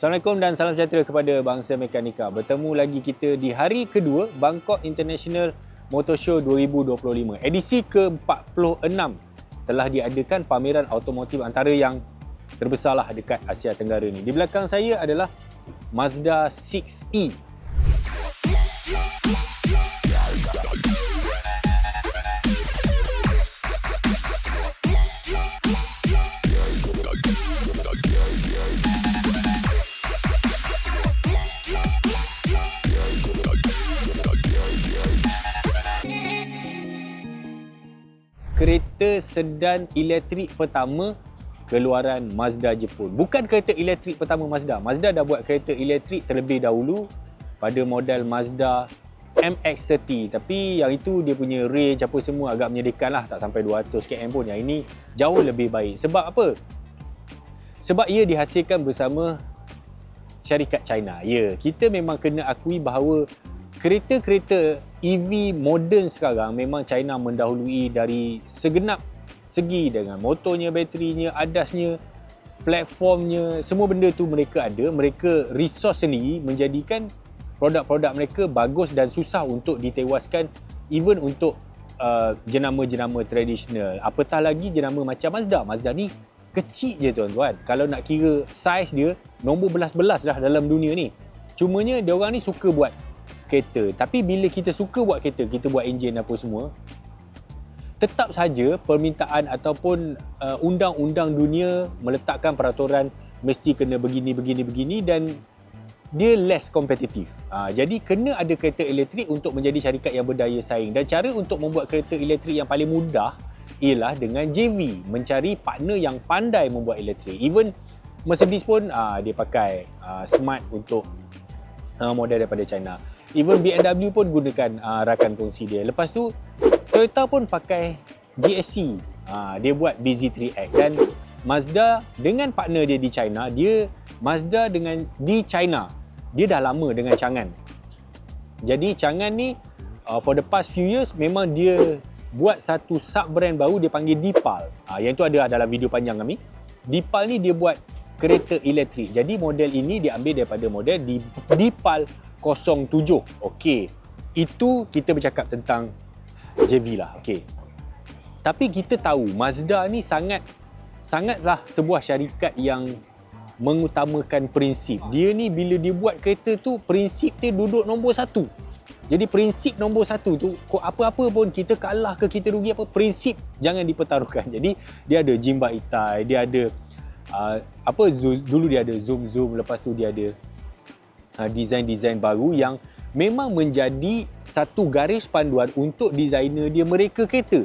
Assalamualaikum dan salam sejahtera kepada bangsa mekanika. Bertemu lagi kita di hari kedua Bangkok International Motor Show 2025. Edisi ke-46 telah diadakan pameran automotif antara yang terbesarlah dekat Asia Tenggara ni. Di belakang saya adalah Mazda 6e kereta sedan elektrik pertama keluaran Mazda Jepun. Bukan kereta elektrik pertama Mazda. Mazda dah buat kereta elektrik terlebih dahulu pada model Mazda MX-30 tapi yang itu dia punya range apa semua agak menyedihkan lah tak sampai 200 km pun yang ini jauh lebih baik sebab apa? sebab ia dihasilkan bersama syarikat China ya kita memang kena akui bahawa kereta-kereta EV moden sekarang memang China mendahului dari segenap segi dengan motornya, baterinya, adasnya, platformnya, semua benda tu mereka ada. Mereka resource sendiri menjadikan produk-produk mereka bagus dan susah untuk ditewaskan even untuk uh, jenama-jenama tradisional. Apatah lagi jenama macam Mazda. Mazda ni kecil je tuan-tuan. Kalau nak kira saiz dia, nombor belas-belas dah dalam dunia ni. Cumanya dia orang ni suka buat kereta. Tapi bila kita suka buat kereta, kita buat enjin apa semua, tetap saja permintaan ataupun uh, undang-undang dunia meletakkan peraturan mesti kena begini begini begini dan dia less kompetitif. Uh, jadi kena ada kereta elektrik untuk menjadi syarikat yang berdaya saing dan cara untuk membuat kereta elektrik yang paling mudah ialah dengan JV, mencari partner yang pandai membuat elektrik. Even Mercedes pun uh, dia pakai uh, smart untuk uh, model daripada China. Even BMW pun gunakan uh, rakan kongsi dia. Lepas tu Toyota pun pakai GSC. Uh, dia buat BZ3X dan Mazda dengan partner dia di China, dia Mazda dengan di China. Dia dah lama dengan Changan. Jadi Changan ni uh, for the past few years memang dia buat satu sub brand baru dia panggil Dipal. Uh, yang tu ada dalam video panjang kami. Dipal ni dia buat kereta elektrik. Jadi model ini diambil daripada model Dipal 07. Okey. Itu kita bercakap tentang JV lah. Okey. Tapi kita tahu Mazda ni sangat sangatlah sebuah syarikat yang mengutamakan prinsip. Dia ni bila dia buat kereta tu prinsip dia duduk nombor satu. Jadi prinsip nombor satu tu apa-apa pun kita kalah ke kita rugi apa prinsip jangan dipertaruhkan. Jadi dia ada jimba itai, dia ada uh, apa dulu dia ada zoom zoom lepas tu dia ada desain-desain baru yang memang menjadi satu garis panduan untuk designer dia mereka kereta.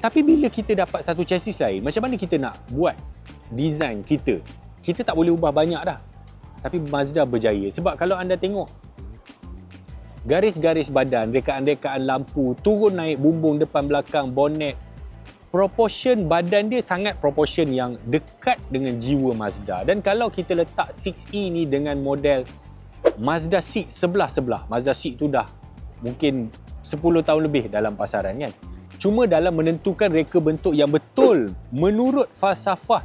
Tapi bila kita dapat satu chassis lain, macam mana kita nak buat design kita? Kita tak boleh ubah banyak dah. Tapi Mazda berjaya. Sebab kalau anda tengok garis-garis badan, rekaan-rekaan lampu, turun naik bumbung depan belakang, bonnet, proportion badan dia sangat proportion yang dekat dengan jiwa Mazda. Dan kalau kita letak 6E ni dengan model Mazda 6 sebelah-sebelah. Mazda 6 tu dah mungkin 10 tahun lebih dalam pasaran kan. Cuma dalam menentukan reka bentuk yang betul menurut falsafah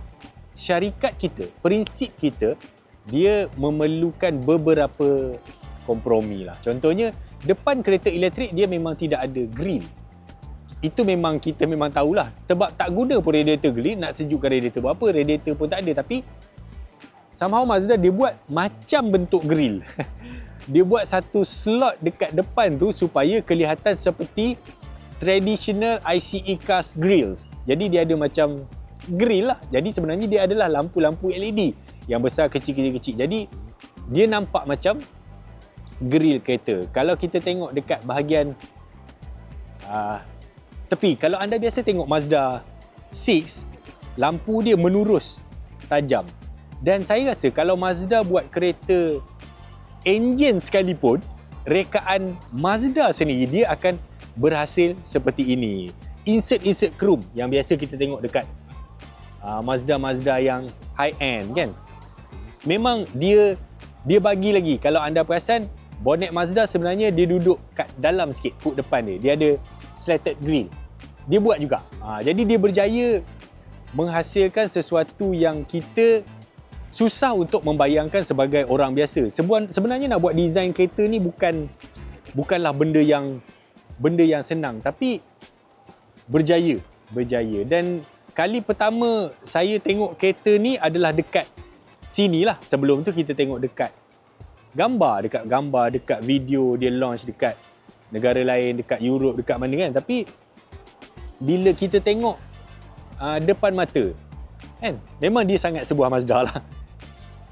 syarikat kita, prinsip kita, dia memerlukan beberapa kompromi lah. Contohnya, depan kereta elektrik dia memang tidak ada grill. Itu memang kita memang tahulah. Sebab tak guna pun radiator grill, nak sejukkan radiator buat apa, radiator pun tak ada. Tapi somehow Mazda dia buat macam bentuk grill. dia buat satu slot dekat depan tu supaya kelihatan seperti traditional ICE cars grills. Jadi dia ada macam grill lah. Jadi sebenarnya dia adalah lampu-lampu LED yang besar kecil-kecil-kecil. Jadi dia nampak macam grill kereta. Kalau kita tengok dekat bahagian uh, tepi, kalau anda biasa tengok Mazda 6, lampu dia menurus tajam. Dan saya rasa kalau Mazda buat kereta enjin sekalipun, rekaan Mazda sendiri dia akan berhasil seperti ini. Insert-insert chrome yang biasa kita tengok dekat uh, Mazda-Mazda yang high end kan. Memang dia dia bagi lagi kalau anda perasan bonnet Mazda sebenarnya dia duduk kat dalam sikit hood depan dia. Dia ada slatted grill. Dia buat juga. Ha, jadi dia berjaya menghasilkan sesuatu yang kita susah untuk membayangkan sebagai orang biasa. Sebenarnya nak buat design kereta ni bukan bukanlah benda yang benda yang senang tapi berjaya, berjaya. Dan kali pertama saya tengok kereta ni adalah dekat sini lah. Sebelum tu kita tengok dekat gambar, dekat gambar, dekat video dia launch dekat negara lain, dekat Europe, dekat mana kan. Tapi bila kita tengok uh, depan mata, kan? Memang dia sangat sebuah Mazda lah.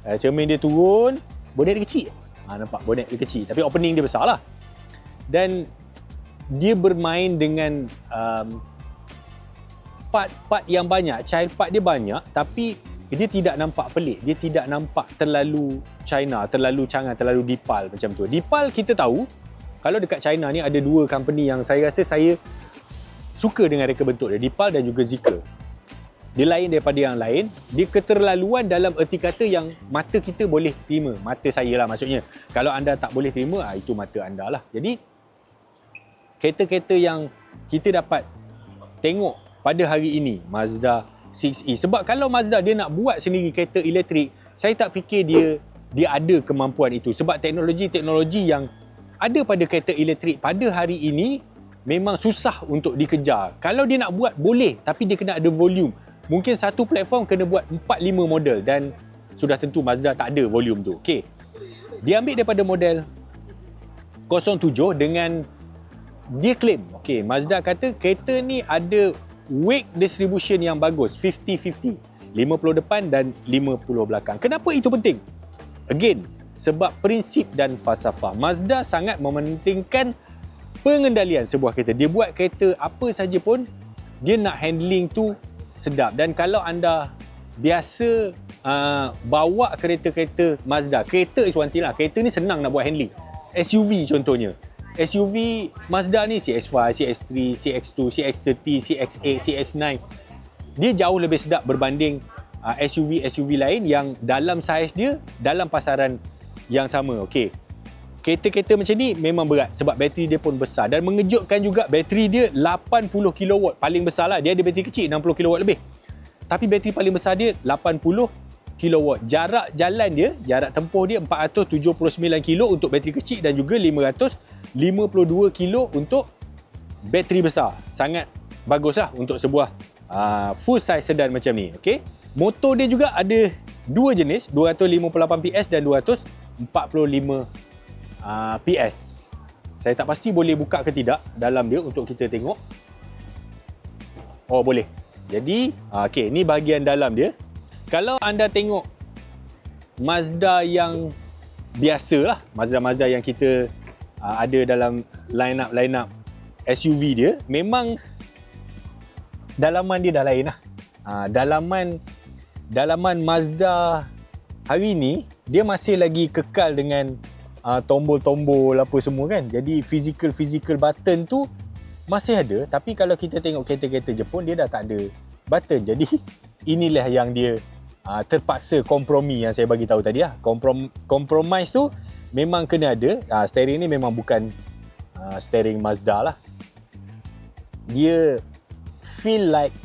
Uh, cermin dia turun, bonet dia kecil. Ha, nampak bonet dia kecil. Tapi opening dia besar lah. Dan dia bermain dengan um, part-part yang banyak. Child part dia banyak tapi dia tidak nampak pelik. Dia tidak nampak terlalu China, terlalu canggah, terlalu dipal macam tu. Dipal kita tahu kalau dekat China ni ada dua company yang saya rasa saya suka dengan reka bentuk dia. Dipal dan juga Zika dia lain daripada yang lain. Dia keterlaluan dalam erti kata yang mata kita boleh terima. Mata saya lah maksudnya. Kalau anda tak boleh terima ah, itu mata anda lah. Jadi kereta-kereta yang kita dapat tengok pada hari ini Mazda 6e sebab kalau Mazda dia nak buat sendiri kereta elektrik saya tak fikir dia dia ada kemampuan itu. Sebab teknologi-teknologi yang ada pada kereta elektrik pada hari ini memang susah untuk dikejar. Kalau dia nak buat boleh. Tapi dia kena ada volume mungkin satu platform kena buat 4-5 model dan sudah tentu Mazda tak ada volume tu. Okey. Dia ambil daripada model 07 dengan dia claim, okey, Mazda kata kereta ni ada weight distribution yang bagus, 50-50. 50 depan dan 50 belakang. Kenapa itu penting? Again, sebab prinsip dan falsafah. Mazda sangat mementingkan pengendalian sebuah kereta. Dia buat kereta apa saja pun, dia nak handling tu sedap. Dan kalau anda biasa uh, bawa kereta-kereta Mazda kereta is one thing lah. Kereta ni senang nak buat handling. SUV contohnya. SUV Mazda ni CX-5, CX-3, CX-2, CX-30, CX-8, CX-9 dia jauh lebih sedap berbanding uh, SUV-SUV lain yang dalam saiz dia dalam pasaran yang sama. Okey kereta-kereta macam ni memang berat sebab bateri dia pun besar dan mengejutkan juga bateri dia 80 kW paling besar lah dia ada bateri kecil 60 kW lebih. Tapi bateri paling besar dia 80 kW jarak jalan dia jarak tempuh dia 479 kilo untuk bateri kecil dan juga 552 kilo untuk bateri besar. Sangat bagus lah untuk sebuah uh, full size sedan macam ni okay? motor dia juga ada dua jenis 258 PS dan 245 uh, ah, PS. Saya tak pasti boleh buka ke tidak dalam dia untuk kita tengok. Oh boleh. Jadi, uh, okey, ni bahagian dalam dia. Kalau anda tengok Mazda yang biasa lah, Mazda-Mazda yang kita uh, ada dalam line-up-line up SUV dia, memang dalaman dia dah lain lah. Uh, dalaman dalaman Mazda hari ni dia masih lagi kekal dengan uh, tombol-tombol apa semua kan. Jadi physical-physical button tu masih ada tapi kalau kita tengok kereta-kereta Jepun dia dah tak ada button. Jadi inilah yang dia uh, terpaksa kompromi yang saya bagi tahu tadi lah. Komprom compromise tu memang kena ada. Uh, steering ni memang bukan uh, steering Mazda lah. Dia feel like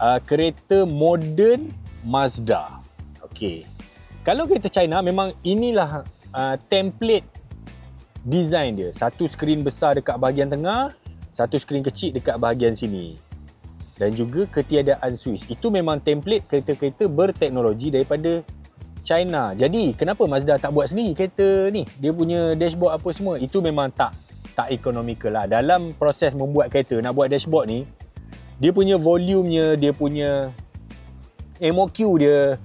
uh, kereta modern Mazda. Okay. Kalau kereta China memang inilah uh, template design dia. Satu skrin besar dekat bahagian tengah, satu skrin kecil dekat bahagian sini. Dan juga ketiadaan switch. Itu memang template kereta-kereta berteknologi daripada China. Jadi, kenapa Mazda tak buat sendiri kereta ni? Dia punya dashboard apa semua, itu memang tak tak economical lah. Dalam proses membuat kereta, nak buat dashboard ni, dia punya volumenya, dia punya MOQ dia,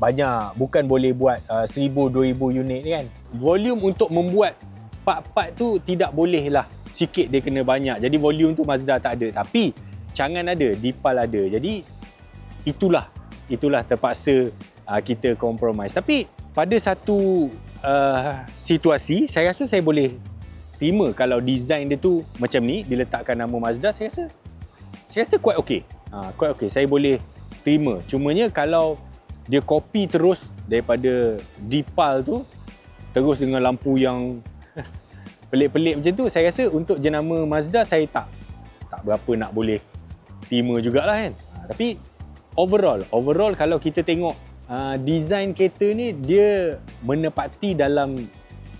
banyak. Bukan boleh buat uh, 1000 2000 unit ni kan. Volume untuk membuat part-part tu tidak boleh lah. Sikit dia kena banyak. Jadi volume tu Mazda tak ada. Tapi cangan ada dipal ada. Jadi itulah itulah terpaksa uh, kita compromise. Tapi pada satu uh, situasi saya rasa saya boleh terima kalau design dia tu macam ni diletakkan nama Mazda saya rasa saya rasa quite okay. Uh, quite okay. Saya boleh terima. Cumanya kalau dia copy terus daripada Dipal tu terus dengan lampu yang pelik-pelik macam tu saya rasa untuk jenama Mazda saya tak tak berapa nak boleh terima jugalah kan ha, tapi overall overall kalau kita tengok uh, design kereta ni dia menepati dalam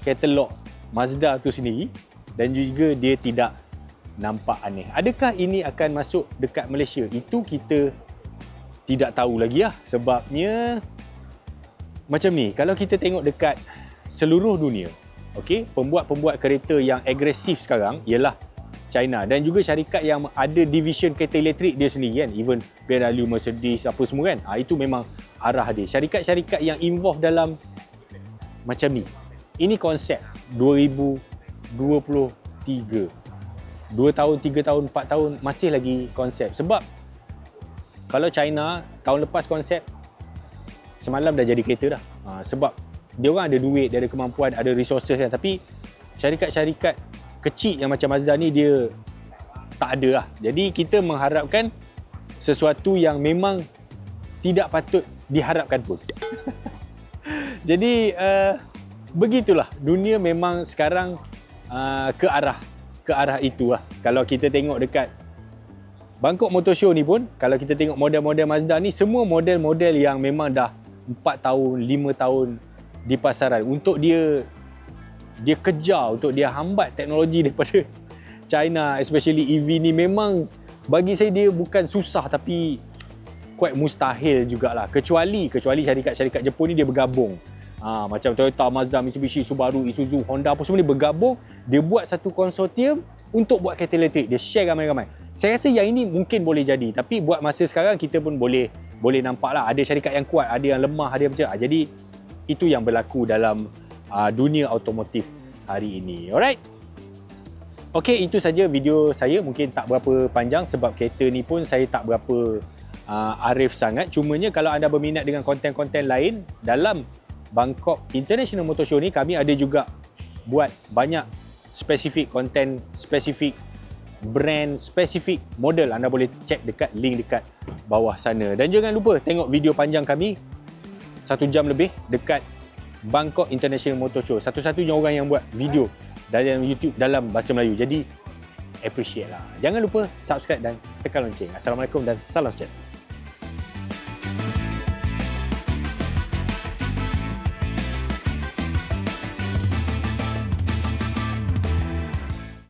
katalog Mazda tu sendiri dan juga dia tidak nampak aneh. Adakah ini akan masuk dekat Malaysia? Itu kita tidak tahu lagi lah. Sebabnya macam ni, kalau kita tengok dekat seluruh dunia, okay, pembuat-pembuat kereta yang agresif sekarang ialah China dan juga syarikat yang ada division kereta elektrik dia sendiri kan. Even BMW, Mercedes apa semua kan. Ha, itu memang arah dia. Syarikat-syarikat yang involve dalam macam ni. Ini konsep 2023 2 tahun, 3 tahun, 4 tahun masih lagi konsep. Sebab kalau China tahun lepas konsep semalam dah jadi kereta dah ha, sebab dia orang ada duit, dia ada kemampuan, ada resources kan tapi syarikat-syarikat kecil yang macam Mazda ni dia tak ada lah. Jadi kita mengharapkan sesuatu yang memang tidak patut diharapkan pun. Jadi uh, begitulah dunia memang sekarang uh, ke arah ke arah itu lah. Kalau kita tengok dekat Bangkok Motor Show ni pun kalau kita tengok model-model Mazda ni semua model-model yang memang dah 4 tahun, 5 tahun di pasaran. Untuk dia dia kejar untuk dia hambat teknologi daripada China especially EV ni memang bagi saya dia bukan susah tapi quite mustahil jugalah. Kecuali kecuali syarikat-syarikat Jepun ni dia bergabung. Ha, macam Toyota, Mazda, Mitsubishi, Subaru, Isuzu, Honda apa semua ni bergabung. Dia buat satu konsortium untuk buat kereta elektrik dia share ramai-ramai saya rasa yang ini mungkin boleh jadi tapi buat masa sekarang kita pun boleh boleh nampak lah ada syarikat yang kuat ada yang lemah ada macam ha, jadi itu yang berlaku dalam uh, dunia automotif hari ini. Alright? Okey, itu saja video saya. Mungkin tak berapa panjang sebab kereta ni pun saya tak berapa uh, arif sangat. Cumanya kalau anda berminat dengan konten-konten lain dalam Bangkok International Motor Show ni, kami ada juga buat banyak spesifik konten, spesifik brand, spesifik model. Anda boleh cek dekat link dekat bawah sana. Dan jangan lupa tengok video panjang kami satu jam lebih dekat Bangkok International Motor Show. Satu-satunya orang yang buat video dalam YouTube dalam bahasa Melayu. Jadi appreciate lah. Jangan lupa subscribe dan tekan lonceng. Assalamualaikum dan salam sejahtera.